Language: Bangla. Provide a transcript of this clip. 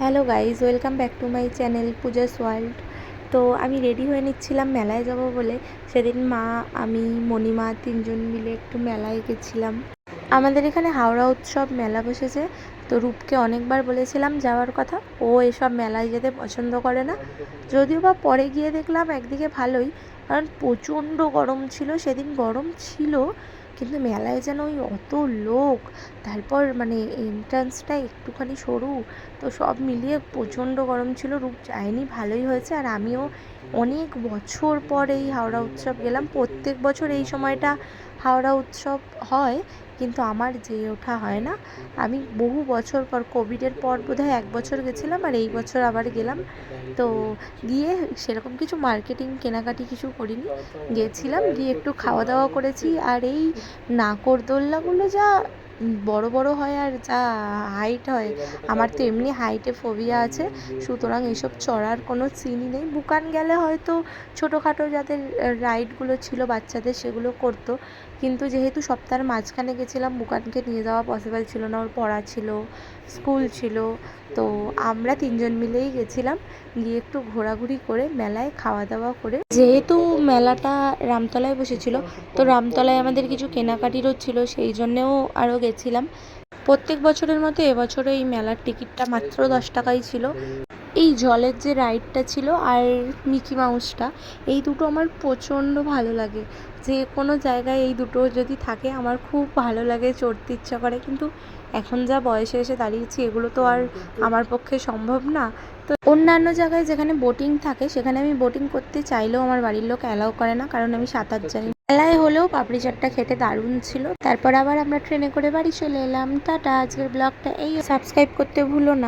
Hello guys welcome back to my channel Pooja's world. তো আমি রেডি হয়ে নিচ্ছিলাম, মেলায় যাব বলে। সেদিন মা, আমি, মণিমা তিনজন মিলে একটু মেলায় গেছিলাম। আমাদের এখানে হাওড়া উৎসব মেলা বসেছে। তো রূপকে অনেকবার বলেছিলাম যাওয়ার কথা, ও এসব মেলায় যেতে পছন্দ করে না। যদিও বা পরে গিয়ে দেখলাম, একদিকে ভালোই কারণ প্রচণ্ড গরম ছিল, সেদিন গরম ছিল, কিন্তু মেলায় যেন ওই অত লোক, তারপর মানে এন্ট্রান্সটা একটুখানি সরু, তো সব মিলিয়ে প্রচণ্ড গরম ছিল, রূপ যায়নি, ভালোই হয়েছে, আর আমিও অনেক বছর পর এই হাওড়া উৎসব গেলাম, প্রত্যেক বছর এই সময়টা হাওড়া উৎসব হয়, কিন্তু আমার যেয়ে ওঠা হয় না। আমি বহু বছর পর কোভিডের পর বোধ হয় এক বছর গেছিলাম আর এই বছর আবার গেলাম। তো গিয়ে সেরকম কিছু মার্কেটিং, কেনাকাটি কিছু করিনি। গেছিলাম, গিয়ে একটু খাওয়া দাওয়া করেছি আর এই নাকরদোল্লাগুলো যা বড় বড় হয় আর যা হাইট হয়। আমার তো এমনি হাইটে ফোবিয়া আছে। সুতরাং এসব চড়ার কোনো সিনই নেই। বুকান গেলে হয়তো ছোটোখাটো যাদের রাইডগুলো ছিল বাচ্চাদের সেগুলো করতো। কিন্তু যেহেতু সপ্তাহের মাঝখানে গেছিলাম, বুকানকে নিয়ে যাওয়া পসিবল ছিল না। ওর পড়া ছিল স্কুল ছিল। তো আমরা তিনজন মিলেই গেছিলাম। গিয়ে একটু ঘোরাঘুরি করে মেলায় খাওয়া দাওয়া করে। যেহেতু মেলাটা রামতলায় বসেছিল, তো রামতলায় আমাদের কিছু কেনাকাটিরও ছিল। সেই জন্যেও আরও গেছিলাম। প্রত্যেক বছরের মতো এবছরও এই মেলার টিকিটটা মাত্র দশ টাকাই ছিল। এই জলের যে রাইডটা ছিল আর মিকি মাউসটা, এই দুটো আমার প্রচণ্ড ভালো লাগে। যে কোনো জায়গায় এই দুটো যদি থাকে, আমার খুব ভালো লাগে, চড়তে ইচ্ছা করে। কিন্তু এখন যা বয়সে এসে দাঁড়িয়েছি, এগুলো তো আর আমার পক্ষে সম্ভব না। তো অন্যান্য জায়গায় যেখানে বোটিং থাকে, সেখানে আমি বোটিং করতে চাইলেও আমার বাড়ির লোক অ্যালাউ করে না, কারণ আমি সাঁতার জানি। মেলায় হলেও পাপড়ি চাটটা খেতে দারুণ ছিল। তারপর আবার আমরা ট্রেনে করে বাড়ি চলে এলাম। টাটা, আজকের ব্লগটা এই। সাবস্ক্রাইব করতে ভুলো না।